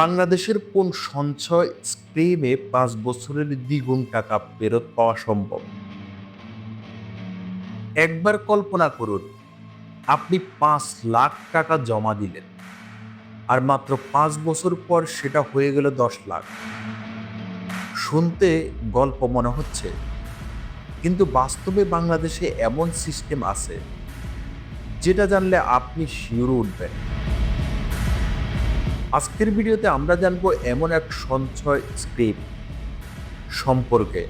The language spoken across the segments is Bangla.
বাংলাদেশের কোন সঞ্চয় স্ক্রিমে পাঁচ বছরের দ্বিগুণ টাকা ফেরত পাওয়া সম্ভব? একবার কল্পনা করুন, আপনি পাঁচ লাখ টাকা জমা দিলেন, আর মাত্র পাঁচ বছর পর সেটা হয়ে গেল দশ লাখ। শুনতে গল্প মনে হচ্ছে, কিন্তু বাস্তবে বাংলাদেশে এমন সিস্টেম আছে, যেটা জানলে আপনি শিউরে উঠবেন। আজকের ভিডিওতে আমরা জানব এমন এক সঞ্চয় স্ক্রিপ সম্পর্কে,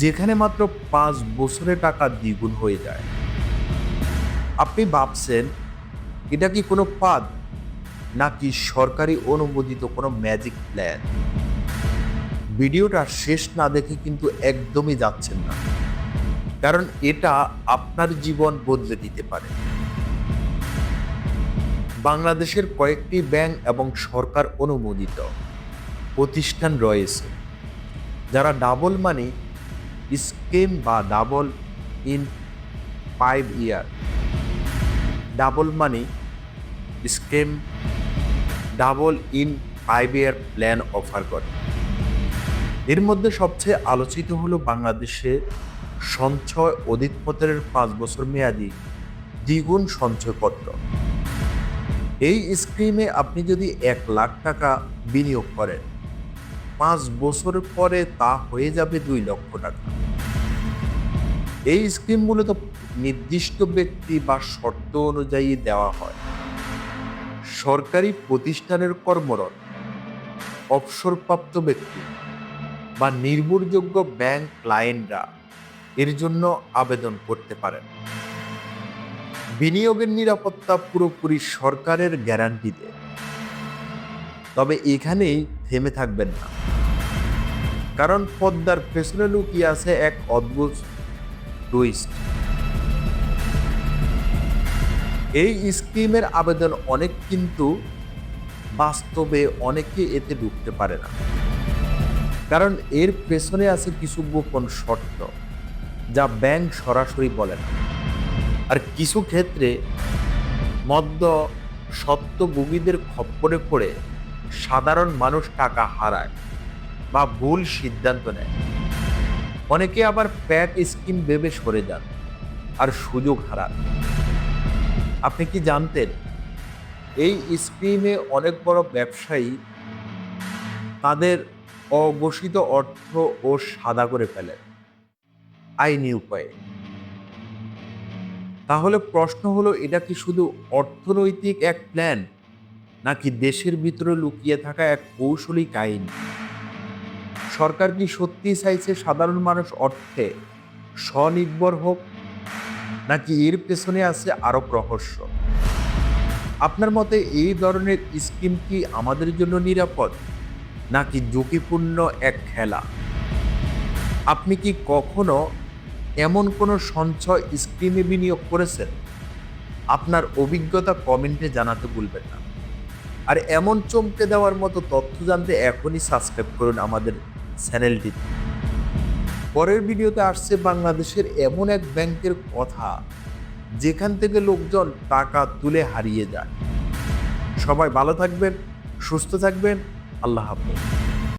যেখানে মাত্র পাঁচ বছরে টাকা দ্বিগুণ হয়ে যায়। আপনি ভাবছেন, এটা কি কোনো পাদ নাকি সরকারি অনুমোদিত কোনো ম্যাজিক প্ল্যান ভিডিওটা শেষ না দেখে কিন্তু একদমই যাচ্ছেন না, কারণ এটা আপনার জীবন বদলে দিতে পারে। বাংলাদেশের কয়েকটি ব্যাংক এবং সরকার অনুমোদিত প্রতিষ্ঠান রয়েছে, যারা ডাবল মানি স্কিম বা double in five year. Double money scheme double in five year plan offer করে। এর মধ্যে সবচেয়ে আলোচিত হলো বাংলাদেশে সঞ্চয় অধিকপত্রের পাঁচ বছর মেয়াদি দ্বিগুণ সঞ্চয়পত্র। এই স্কিমে আপনি যদি এক লাখ টাকা বিনিয়োগ করেন, পাঁচ বছর পরে তা হয়ে যাবে দুই লক্ষ টাকা। এই স্কিম মূলত নির্দিষ্ট ব্যক্তি বা শর্ত অনুযায়ী দেওয়া হয়। সরকারি প্রতিষ্ঠানের কর্মরত, অবসরপ্রাপ্ত ব্যক্তি বা নির্ভরযোগ্য ব্যাংক ক্লায়েন্টরা এর জন্য আবেদন করতে পারেন। বিনিয়োগের নিরাপত্তা পুরোপুরি সরকারের গ্যারান্টিতে তবে এখানেই থেমে থাকবেন না। কারণ পদ্মার পেছনে লুকিয়ে আছে এক অদ্ভুত টুইস্ট এই স্কিমের আবেদন অনেক কিন্তু বাস্তবে অনেকে এতে ঢুকতে পারে না। কারণ এর পেছনে আছে কিছু গোপন শর্ত, যা ব্যাংক সরাসরি বলে না। আর কিছু ক্ষেত্রে মদ্য সত্যভোগীদের খপ্পরে পড়ে সাধারণ মানুষ টাকা হারায় বা ভুল সিদ্ধান্ত নেয়। অনেকে আবার প্যাক স্কিম ভেবে সরে যান আর সুযোগ হারান। আপনি কি জানতেন, এই স্কিমে অনেক বড় ব্যবসায়ী তাদের অঘোষিত অর্থ ও সাদা করে ফেলেন। আইনি উপায়ে। তাহলে প্রশ্ন হলো, এটা কি শুধু অর্থনৈতিক এক প্ল্যান নাকি দেশের ভিতরে লুকিয়ে থাকা এক কৌশলী কাহিনী? সরকার কি সত্যি চাইছে সাধারণ মানুষ অর্থে স্বনির্ভর হোক, নাকি এর পেছনে আছে আরও রহস্য? আপনার মতে এই ধরনের স্কিম কি আমাদের জন্য নিরাপদ, নাকি ঝুঁকিপূর্ণ এক খেলা? আপনি কি কখনো এমন কোনো সঞ্চয় স্কিমে বিনিয়োগ করেছেন? আপনার অভিজ্ঞতা কমেন্টে জানাতে ভুলবেন না। আর এমন চমকে দেওয়ার মতো তথ্য জানতে এখনই সাবস্ক্রাইব করুন আমাদের চ্যানেলটিতে পরের ভিডিওতে আসছে বাংলাদেশের এমন এক ব্যাংকের কথা, যেখান থেকে লোকজন টাকা তুলে হারিয়ে যায়। সবাই ভালো থাকবেন, সুস্থ থাকবেন, আল্লাহ হাফেজ।